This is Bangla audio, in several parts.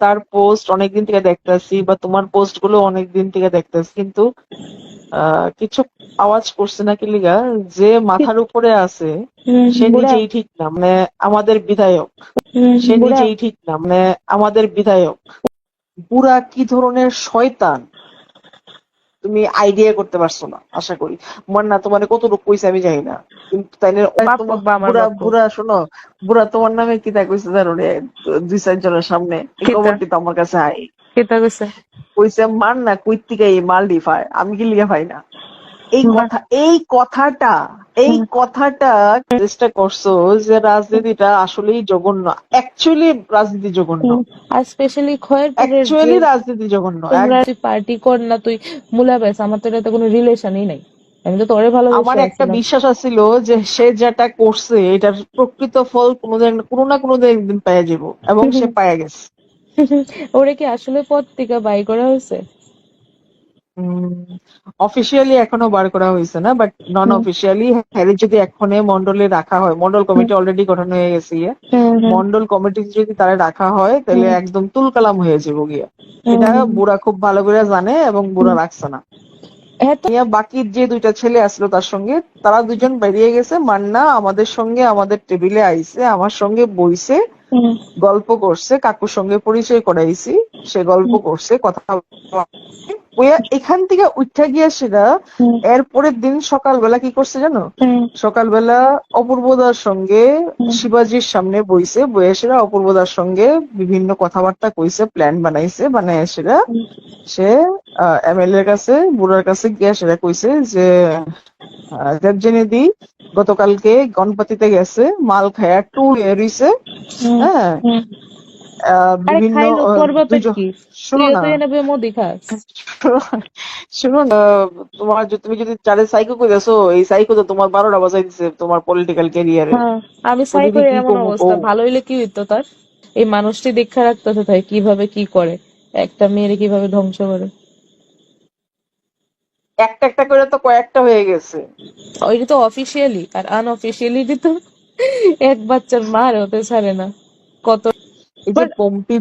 তার পোস্ট অনেকদিন থেকে দেখতেছি বা তোমার পোস্টগুলো অনেকদিন থেকে দেখতেছি কিন্তু কিছু আওয়াজ করছে নাকি লিগা যে মাথার উপরে আছে সে নিজেই ঠিক না মানে আমাদের বিধায়ক। সে নিজেই ঠিক না মানে আমাদের বিধায়ক। বুড়া কি ধরনের শয়তান? তুমি আইডিয়া করতে পারছ না আশা করি। মন না তোমার লোক কইছে আমি জানি না। কিন্তু তোমার আমার বুড়া বুড়া শোনো বুড়া তোমার নামে কি তা কইছে জানো রে? দুই চারজনের সামনে। খবরটি তো আমার কাছে আই কেতা কইছে? কইছে মান না কই মালদ্বীপ এই মাল আমি কি লিখে পাই না। এই কথা এই কথাটা এই কথাটা চেষ্টা করছ যে রাজনীতিটা আসলেই জঘন্য। অ্যাকচুয়ালি রাজনীতি জঘন্য। আর স্পেশালি খয়েরপুরের অ্যাকচুয়ালি রাজনীতি জঘন্য। তুই পার্টি কর না তুই মুলা বেস আমার তো এটাতে কোনো রিলেশনই নাই। আমি তো তোরে ভালো আমার একটা বিশ্বাস আছিল যে সে যেটা করছে এটার প্রকৃত ফল কোনোদিন কোনো না কোনোদিন একদিন পাওয়া যাব এবং সে পাওয়া গেছে। ওরে কি আসলে পদ থেকে বাই করা হয়েছে? অফিসিয়ালি এখনও বার করা হয়েছে না বাট নন অফিসিয়ালি হ্যারি যদি এখনে মন্ডলে রাখা হয় মন্ডল কমিটি অলরেডি গঠন হয়ে গেছে ইয়ে। মন্ডল কমিটি যদি তারা রাখা হয় তাহলে একদম তুলকালাম হয়ে যাব গিয়া। এটা বুড়া খুব ভালো করে জানে এবং বুড়া রাখছে না। হ্যাঁ বাকি যে দুইটা ছেলে আসলো তার সঙ্গে তারা দুজন বেরিয়ে গেছে মান্না আমাদের সঙ্গে আমাদের টেবিলে আইছে আমার সঙ্গে বইছে গল্প করছে কাকুর সঙ্গে পরিচয় করাইছি সে গল্প করছে কথা এখান থেকে উঠা গিয়া সেটা এরপরের এর পরের দিন সকালবেলা কি করছে জানো? সকালবেলা অপূর্বদার সঙ্গে। শিবাজির সামনে বইছে বইয়ে সেরা অপূর্বদার সঙ্গে বিভিন্ন কথাবার্তা কইছে প্ল্যান বানাইছে বানায় সেরা। সে এমএলএ এর কাছে বুড়ার কাছে গিয়া সেটা কইছে যে দেবযানী গতকালকে গণপতিতে গেছে মাল খায়া টু রইছে হ্যাঁ। বিভিন্ন শোনো না। তোমার তুমি যদি চারে সাইকো কইতেছো এই সাইকো তো তোমার বারোটা বাজাই দিছে তোমার পলিটিক্যাল ক্যারিয়ারে আমি সাইকোর এমন অবস্থা ভালো হইলে কি হইতো তার? এই মানুষটি রাখতেছে তাই কীভাবে কি করে? একটা মেয়েরে কীভাবে ধ্বংস করে? একটা একটা করে তো কয়েকটা হয়ে গেছে। ওইটা তো অফিসিয়ালি আর আনঅফিসিয়ালি তো এক বাচ্চার মার হতে ছাড়ে না। কত এই যে পম্পি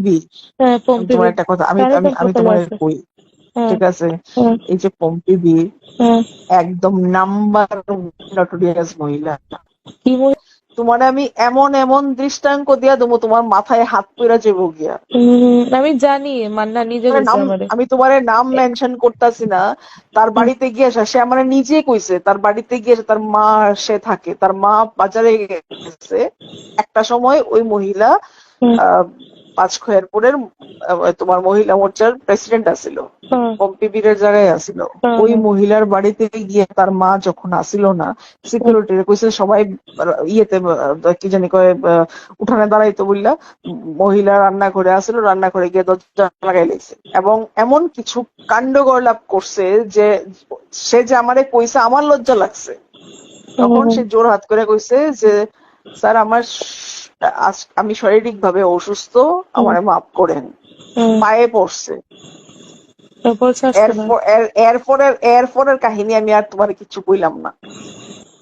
হ্যাঁ পম্পি তোমার একটা কথা আমি আমি আমি তোমার কই হ্যাঁ, ঠিক আছে? হ্যাঁ, এই যে পম্পি বি হ্যাঁ। একদম নাম্বার নটোরিয়াস মহিলা। কি তোমার আমি এমন এমন দৃষ্টান্ত দিয়া দেবো তোমার মাথায় হাত পইরা যাব গিয়া। আমি জানি মান্না নিজে আমি তোমার নাম মেনশন করতেছি না। তার বাড়িতে গিয়ে আসা সে আমার নিজে কইছে তার বাড়িতে গিয়ে তার মা সে থাকে তার মা বাজারে গেছে। একটা সময় ওই মহিলা হুম, আহ, পাঁচখয়েরপুরের তোমার মহিলা মোর্চার প্রেসিডেন্ট হ্যাঁ, পম্পি বীরের জায়গায় আসিল। ওই মহিলার বাড়িতে গিয়ে তার মা যখন আসিল না সিকিউরিটি কইছে সবাই ইয়েতে কি জানি কয় উঠানে দাঁড়াইতো বললা মহিলা রান্না করে আসিল রান্না করে গিয়ে দরজা লাগাই লাইছে এবং এমন কিছু কাণ্ড গড়লাপ করছে যে সে যে আমারে কইছে আমার লজ্জা লাগছে। তখন সে জোর হাত করে কইছে যে স্যার আমার আমি শারীরিক ভাবে অসুস্থ আমারে মাফ করেন। পায়ে পড়ছে। এরপরের এরপরের কাহিনী আমি আর তোমার কিছু কইলাম না।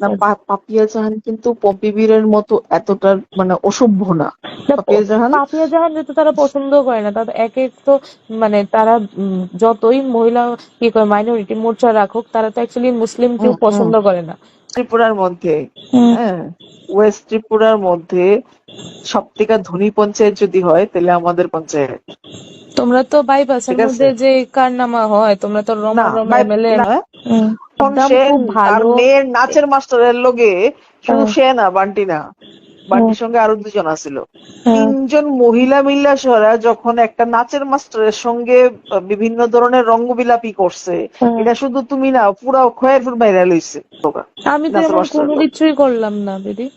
না পাপিয়া জাহান কিন্তু পপি বীরের মতো এতটা মানে অসভ্য না। পাপিয়া জাহান পাপিয়া জাহান তো তারা পছন্দ করে না তাদের এক এক তো মানে তারা যতই মহিলা কি করে মাইনরিটি মোর্চা রাখুক তারা তো অ্যাকচুয়ালি মুসলিম কেউ। পছন্দ করে না। ত্রিপুরার মধ্যে হ্যাঁ ওয়েস্ট ত্রিপুরার মধ্যে সব থেকে ধনী পঞ্চায়েত যদি হয় তাহলে আমাদের পঞ্চায়েত। তোমরা তো বাইপাসের মধ্যে যে কারনামা হয় তোমরা তো রমা রমা মেলে ভালো। মেয়ের নাচের মাস্টারের লগে শুধু হ্যাঁ। সে না বান্টি না। বান্টির সঙ্গে আরও দুজন আছিল। হ্যাঁ, তিনজন মহিলা মিল্লা সরা যখন একটা নাচের মাস্টারের সঙ্গে বিভিন্ন ধরনের রঙ্গবিলাপি করছে হ্যাঁ। এটা শুধু তুমি না পুরা খয়েরপুর বাইরে লইছে। আমি তো কোনো কিছুই করলাম না দিদি।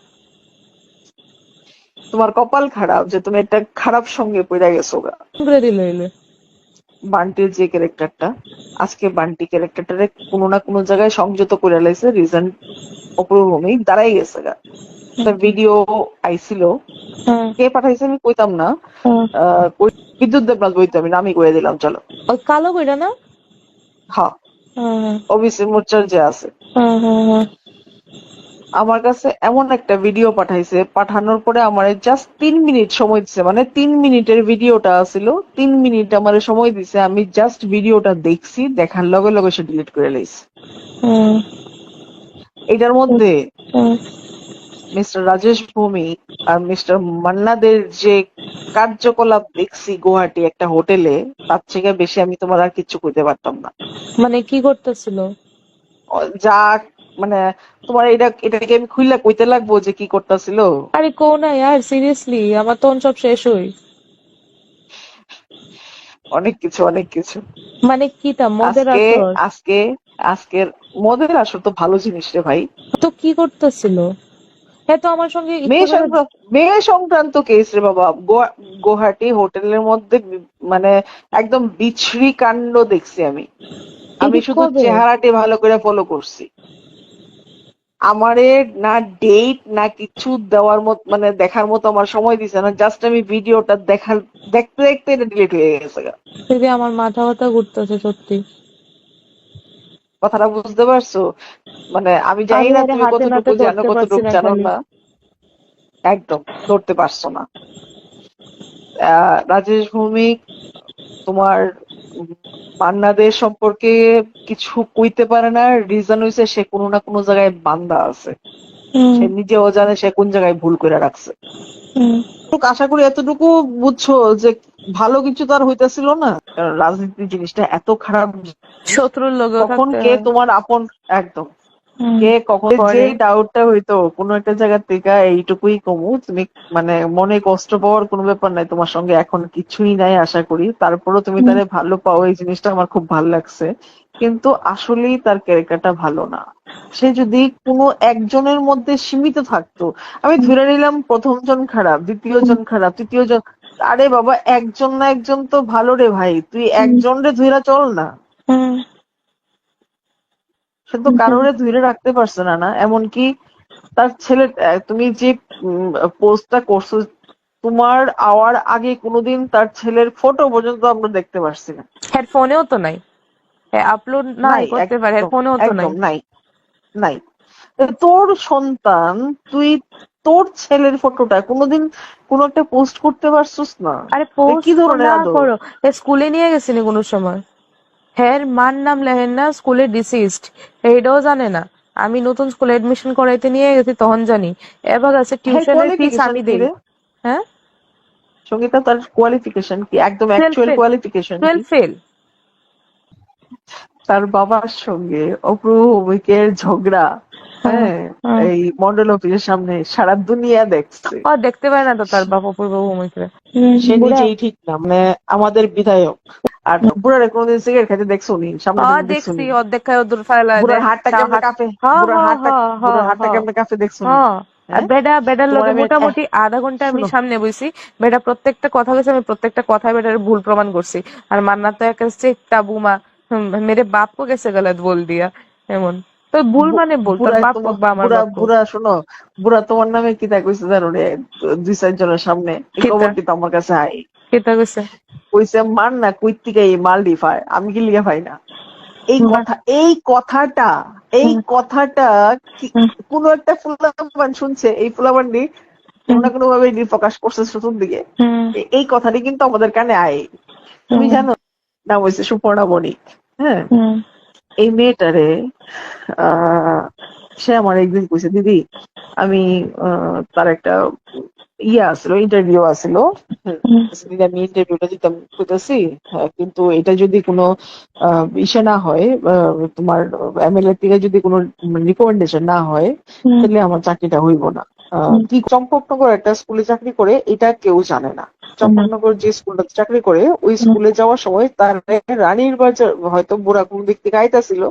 তোমার কপাল খারাপ যে তুমি একটা খারাপ সঙ্গে পড়ে গেছো গা। বান্টির যে ক্যারেক্টারটা আজকে বান্টি ক্যারেক্টারটারে কোনো না কোনো জায়গায় সংযত করে লাইছে রিজন অপূর্বভূমি দাঁড়াই গেছে গা। ভিডিও আইছিল কে পাঠাইছে আমি কইতাম না। বিদ্যুৎ দেবনাথ বইতে আমি নামই করে দিলাম চলো। ওই কালো কইরা না? হ্যাঁ। ওবিসি মোর্চার যে আছে। হ্যাঁ হ্যাঁ হ্যাঁ আমার কাছে এমন একটা ভিডিও পাঠাইছে। পাঠানোর পরে আমার জাস্ট তিন মিনিট সময় দিছে। মানে তিন মিনিটের ভিডিওটা ছিল তিন মিনিট আমার সময় দিছে। আমি জাস্ট ভিডিওটা দেখছি। দেখার লগে লগে সে ডিলিট করে লাইছে। এটার মধ্যে মিস্টার রাজেশ ভৌমিক আর মিস্টার মান্নাদের যে কার্যকলাপ দেখছি গুয়াহাটি একটা হোটেলে তার থেকে বেশি আমি তোমার আর কিচ্ছু কইতে পারতাম না। মানে কি করতেছিল? যা মানে তোমার এটা এটাকে আমি খুইলা কইতে লাগবো যে কি করতেছিল? আরে কো না ইয়ার সিরিয়াসলি আমার তখন সব শেষ হই। অনেক কিছু অনেক কিছু। মানে কি তা মদের আজকে আসর? আজকে আজকের মদের আসর তো ভালো জিনিস রে ভাই। তো কি করতেছিল? হ্যাঁ তো আমার সঙ্গে মেয়ে সংক্রান্ত মেয়ে সংক্রান্ত কেস রে বাবা। গোয়া- গুয়াহাটি হোটেলের মধ্যে মানে একদম বিচ্ছিরি কাণ্ড দেখছি আমি। আমি শুধু চেহারাটি ভালো করে ফলো করছি। আমারে না ডেট না কিছু দেওয়ার মত মানে দেখার মতো আমার সময় দিছে না জাস্ট আমি ভিডিওটা দেখার দেখতে দেখতে এটা ডিলিট হয়ে গেছে। দিদি আমার মাথা ব্যথা ঘুরতেছে সত্যি। কথাটা বুঝতে পারছ? মানে আমি জানি না তুমি কতটুকু জানো কতটুকু জানো না। একদম ধরতে পারছ না। রাজেশ ভৌমিক তোমার মান্নাদের সম্পর্কে কিছু কইতে পারে না রিজন হইছে সে কোনো না কোনো জায়গায় বান্দা আছে। সে নিজেও জানে সে কোন জায়গায় ভুল করে রাখছে। আশা করি এতটুকু বুঝছ যে ভালো কিছু তার হইতেছিল না কারণ রাজনীতি জিনিসটা এত খারাপ শত্রুর লোকে কখন কে তোমার আপন একদম। কে কখন করে। যে ডাউটটা হইতো কোনো একটা জায়গা থেকে এইটুকুই কমু। তুমি মানে মনে কষ্ট পাওয়ার কোনো ব্যাপার নাই তোমার সঙ্গে এখন কিছুই নাই আশা করি। তারপরও তুমি তারে ভালো পাও এই জিনিসটা আমার খুব ভালো লাগছে। কিন্তু আসলেই তার ক্যারেক্টারটা ভালো না। সে যদি কোনো একজনের মধ্যে সীমিত থাকতো আমি ধরে নিলাম প্রথম জন খারাপ দ্বিতীয় জন খারাপ তৃতীয় জন আরে বাবা একজন না একজন তো ভালো রে ভাই। তুই একজন রে ধইরা চল না। সে তো কারোরে ধরে রাখতে পারছে না না? এমনকি তার ছেলে তুমি যে পোস্টটা করছ তোমার আওয়ার আগে কোনোদিন তার ছেলের ফটো পর্যন্ত আমরা দেখতে পারছি না। হেডফোনেও তো নাই। আপলোড নাই করতে পারে হেডফোনেও তো নাই। নাই নাই। তোর সন্তান তুই তোর ছেলের ফটোটা কোনোদিন কোন একটা পোস্ট করতে পারছিস না? আরে পোস্ট কি ধরনের না করো। স্কুলে নিয়ে গেছিনি কোনো সময়? হ্যার মার নাম লেহেন না স্কুলে ডিসিস্ট এটাও জানে না। আমি নতুন স্কুলে এডমিশন করাইতে নিয়ে গেছি তখন জানি। এবার আছে টিউশনের ফিস আমি দিই? হ্যাঁ? সঙ্গীতা তার কোয়ালিফিকেশন কি? একদম অ্যাকচুয়াল কোয়ালিফিকেশন টুয়েলভ ফেল তার বাবার সঙ্গে অপ্রু ভৌমিকের ঝগড়া। হ্যাঁ এই মন্ডল অফিসের সামনে সারা দুনিয়া দেখছে। ও দেখতে পায় না তো তার বাপ অপূর্ব ভৌমিকরে সে নিজেই ঠিক না মানে আমাদের বিধায়ক। আর বুড়ারে কোনোদিন সিগারেট খেতে দেখছ নি সামনে ও থেকে দেখছ দেখছি অর্ধেক খায় দূর ফাইলা বুড়ার হাতটা কেমনে কাঁপে? হ্যাঁ, বুড়ার হাতটা বুড়ার হাতটা। কেমনে কাঁপে দেখছ নি হ্যাঁ? হ্যাঁ? বেডা বেডার তোমার মোটামুটি আধা ঘণ্টা আমি সামনে বইছি। বেডা প্রত্যেকটা কথা বলছে আমি প্রত্যেকটা কথা বেটার ভুল প্রমাণ করছি। আর মান্না তো একটা চেকটা বুমা মেরে বাপ কো কেসে গলত বল দিয়া। এমন। তো ভুল মানে ভুল তোর বাপ তোমার- বা আমার বুড়া বাপ বুড়া শোনো। বুড়া তোমার নামে কি তা কইছে জানো রে? দুই চার জনের সামনে। এই কি তা? তো আমার কাছে আই। কেতা কইছে? কইছে মান না কই এই মাল ডিফায় আমি কি লিখে পাই না? এই কথা এই কথাটা এই কথাটা কোনো একটা ফুলাবান শুনছে এই ফুলাবানটি কোনো না কোনো ভাবে প্রকাশ করছে শুধুর দিকে এই কথাটি কিন্তু আমাদের কানে আয়। তুমি জানো নাম হয়েছে সুপর্ণা বণিক হ্যাঁ এই মেয়েটারে আহ সে আমার একদিন কইছে দিদি আমি তার একটা ইয়ে আসলো ইন্টারভিউ আসলো। দিদি আমি ইন্টারভিউটা দিতাম কইতাছি হ্যাঁ, কিন্তু এটা যদি কোনো ইসে না হয় তোমার এমএলএ থেকে যদি কোনো রিকমেন্ডেশন না হয় তাহলে আমার চাকরিটা হইব না। কি চম্পকনগর একটা স্কুলে চাকরি করে এটা কেউ জানে না। চম্পকনগর যে স্কুলটাতে চাকরি করে ওই স্কুলে যাওয়ার সময় তার রানীর বাজার হয়তো বুড়া কোন দিক থেকে আইতাছিল।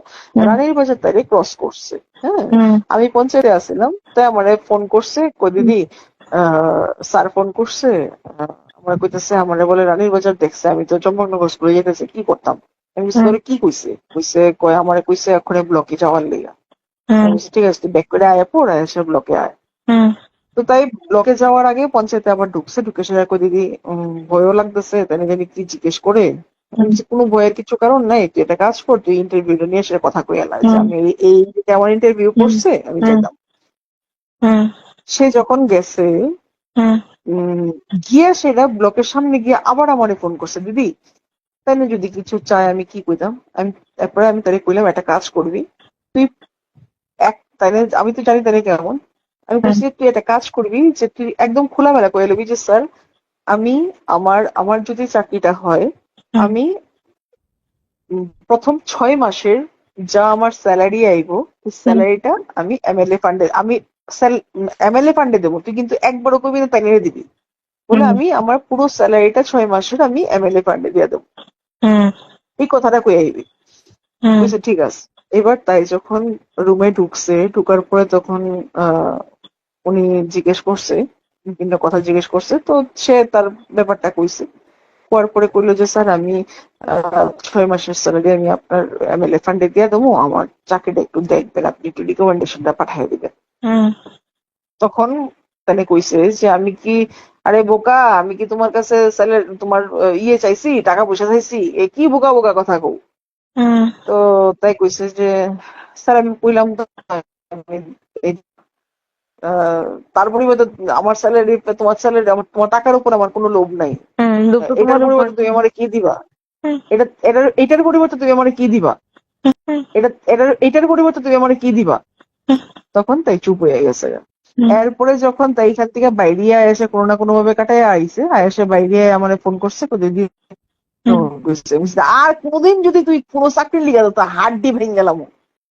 রানীর বাজার তারে ক্রস করছে। হ্যাঁ আমি পঞ্চায়েতে আসছিলাম তাই আমার ফোন করছে কই দিদি স্যার ফোন করছে আমার কইতেছে আমারে বলে রানীর বাজার দেখছে আমি তো চম্পকনগর স্কুলে যেতেছি কি করতাম? আমি হুম। কি কইছে? কইছে কয় আমারে কইছে এখনে ব্লকে যাওয়ার লেগা। ঠিক আছে ব্যাক করে আয় পড় এসে ব্লকে আয়। তো তাই ব্লকে যাওয়ার আগে পঞ্চায়েতে আবার ঢুকছে ঢুকে সে কই দিদি ভয়ও লাগতেছে তাই জানি কি জিজ্ঞেস করে? কোনো ভয়ের কিছু কারণ নাই তুই একটা কাজ কর তুই ইন্টারভিউটা নিয়ে এসে কথা কই এলা যে হুম। আমি এই- আমার ইন্টারভিউ করছে আমি হুম। সে যখন গেছে গিয়ে সেটা ব্লকের সামনে গিয়ে আবার আমারে ফোন করছে দিদি তাই না যদি কিছু চাই আমি কি কইতাম? আমি তারপরে আমি তারে কইলাম একটা কাজ করবি তুই এক তাইলে আমি তো জানি তারে কেমন। আমি বলছি তুই একটা কাজ করবি যে তুই একদম খোলামেলা করে লবি যে স্যার আমি আমার আমার যদি চাকরিটা হয় আমি প্রথম ছয় মাসের যা আমার স্যালারি আইবো স্যালারিটা আমি এমএলএ ফান্ডে আমি এমএলএ ফান্ডে দেবো তুই কিন্তু একবারও কবি না তাই দিবি। বলে। আমি আমার পুরো স্যালারিটা ছয় মাসের আমি এমএলএ ফান্ডে দিয়ে দেবো। এই কথাটা কই আইবি। বলছে ঠিক আছে। এবার তাই যখন রুমে ঢুকছে ঢুকার পরে তখন উনি জিজ্ঞেস করছে বিভিন্ন কথা জিজ্ঞেস করছে তো সে তার ব্যাপারটা কইছে। কোয়ার পরে কইলো যে স্যার আমি ছয় মাসের স্যালারি আমি আপনার এমএলএ ফান্ডে দিয়ে দেবো আমার চাকরিটা একটু দেখবেন আপনি একটু রিকমেন্ডেশনটা পাঠিয়ে দিবেন। তখন তাহলে কইছে যে আমি কি আরে বোকা আমি কি তোমার কাছে স্যালারি তোমার ইয়ে চাইছি টাকা পয়সা চাইছি? এ কি বোকা বোকা কথা কও? তো তাই কইছে যে স্যার আমি কইলাম তো তার পরিবর্তে আমার স্যালারি তোমার স্যালারি আমার তোমার টাকার উপর আমার কোনো লোভ নাই। এটার পরিবর্তে তুমি আমারে কি দিবা? এটা এটার এটার পরিবর্তে তুমি আমারে কি দিবা? এটা এটার এটার পরিবর্তে তুমি আমারে কি দিবা। তখন তাই চুপ হয়ে গেছে। এরপরে যখন তাই এখান থেকে বাইরে এসে কোনো না কোনো ভাবে কাটায় আইছে আইসে বাইরে আমার ফোন করছে দিদি আর কোনোদিন যদি তুই কোনো চাকরি লিখে তো হাড্ডি ভেঙে গেলাম।